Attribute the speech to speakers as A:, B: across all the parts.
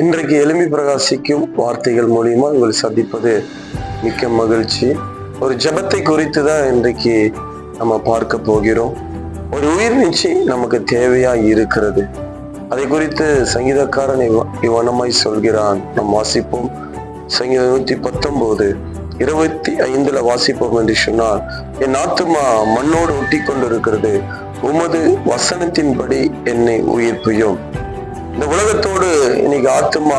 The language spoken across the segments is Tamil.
A: இன்றைக்கு எளிமை பிரகாசிக்கும் வார்த்தைகள் மூலியமா உங்களை சந்திப்பது மிக்க மகிழ்ச்சி. ஒரு ஜெபத்தை குறித்து தான் இன்றைக்கு நம்ம பார்க்க போகிறோம். ஒரு உயிர் நீச்சி நமக்கு தேவையா இருக்கிறது. அதை குறித்து சங்கீதக்காரன் இவனமாய் இவ்வனமாய் சொல்கிறான். நாம் வாசிப்போம். சங்கீதம் நூத்தி பத்தொன்பது இருபத்தி ஐந்துல வாசிப்போம் என்று சொன்னால் என் ஆத்துமா மண்ணோடு ஒட்டி கொண்டிருக்கிறது உமது வசனத்தின்படி என்னை உயிர்ப்பியும். இந்த உலகத்தோடு இன்னைக்கு ஆத்மா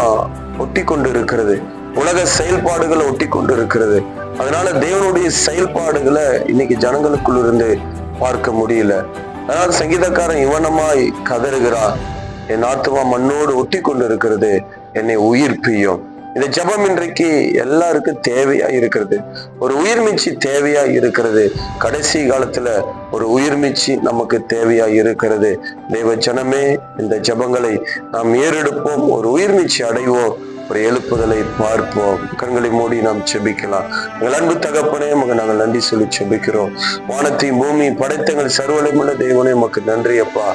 A: ஒட்டி கொண்டு இருக்கிறது உலக செயல்பாடுகளை ஒட்டி கொண்டு இருக்கிறது அதனால தேவனுடைய செயல்பாடுகளை இன்னைக்கு ஜனங்களுக்குள்ள இருந்து பார்க்க முடியல. அதனால சங்கீதக்காரன் இவனமாய் கதறுகிறான். என் ஆத்மா மண்ணோடு ஒட்டி கொண்டு இருக்கிறது என்னை உயிர்ப்பியும். இந்த ஜெபம் இன்றைக்கு எல்லாருக்கும் தேவையா இருக்கிறது. ஒரு உயிர்மீச்சி தேவையா இருக்கிறது. கடைசி காலத்துல ஒரு உயிர்மீச்சி நமக்கு தேவையா இருக்கிறது. தெய்வ ஜனமே இந்த ஜெபங்களை நாம் ஏறெடுப்போம். ஒரு உயிர்மீச்சி அடைவோம். ஒரு எழுப்புதலை பார்ப்போம். கண்களை மூடி நாம் செபிக்கலாம். எங்கள் அன்பு தகப்பனே மக நாங்கள் நன்றி சொல்லி செபிக்கிறோம். வானத்தை பூமி படைத்தங்கள் சர்வலைமுள்ள தெய்வனே உமக்கு நன்றி அப்பா.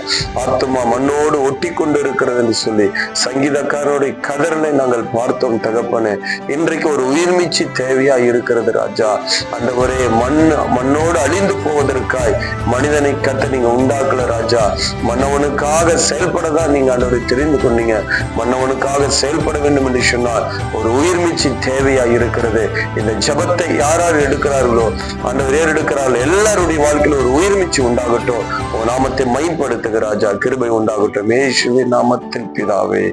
A: ஆத்துமா மண்ணோடு ஒட்டி கொண்டு இருக்கிறது என்று சொல்லி சங்கீதக்காரனுடைய கதறலை நாங்கள் பார்த்தோம் தகப்பனே. இன்றைக்கு ஒரு உயிர்மீச்சி தேவையா இருக்கிறது ராஜா. அந்த ஒரே மண் மண்ணோடு அழிந்து போவதற்காய் மனிதனை கத்த நீங்க உண்டாக்கல ராஜா. மன்னவனுக்காக செயல்பட தான் நீங்க ஆண்டவரை தெரிந்து கொண்டீங்க. மன்னவனுக்காக செயல்பட வேண்டும் என்று சொன்னால் ஒரு உயிர்மீச்சி தேவையா இருக்கிறது. இந்த ஜெபத்தை யார் யார் எடுக்கிறார்களோ ஆண்டவர் ஏர் எடுக்கிறார்கள் எல்லாருடைய வாழ்க்கையில ஒரு உயிர்மீச்சி உண்டாகட்டும். உன் நாமத்தை மைப்படுத்துக ராஜா கிருபை உண்டாகட்டும். ஏசுவின் நாமத்தில் பிதாவே.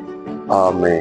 A: ஆமே